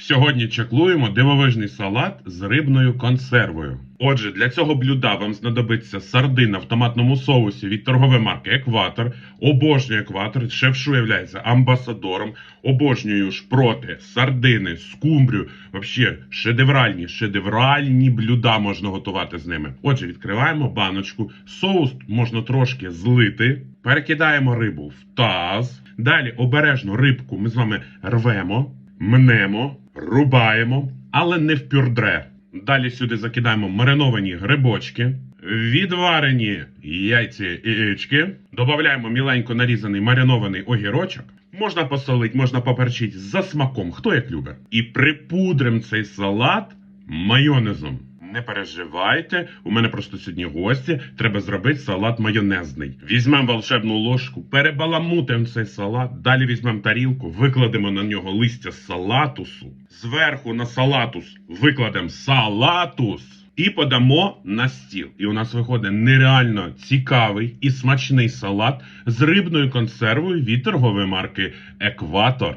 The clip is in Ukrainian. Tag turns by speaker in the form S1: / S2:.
S1: Сьогодні чеклуємо дивовижний салат з рибною консервою. Отже, для цього блюда вам знадобиться сардина в томатному соусі від торгової марки Екватор. Обожнюю екватор. Шеф-шу амбасадором. Обожнюю шпроти, сардини, скумбрію. Вообще шедевральні, шедевральні блюда можна готувати з ними. Отже, відкриваємо баночку. Соус можна трошки злити. Перекидаємо рибу в таз. Далі обережно рибку ми з вами рвемо, мнемо, рубаємо, але не в пюрдре. Далі сюди закидаємо мариновані грибочки, відварені яйці і яєчки, додаємо міленько нарізаний маринований огірочок. Можна посолити, можна поперчити за смаком, хто як любить. І припудрим цей салат майонезом. Не переживайте, у мене просто сьогодні гості. Треба зробити салат майонезний. Візьмемо волшебну ложку, перебаламутимо цей салат. Далі візьмемо тарілку, викладемо на нього листя салатусу. Зверху на салатус викладемо салатус. І подамо на стіл. І у нас виходить нереально цікавий і смачний салат з рибною консервою від торгової марки Екватор.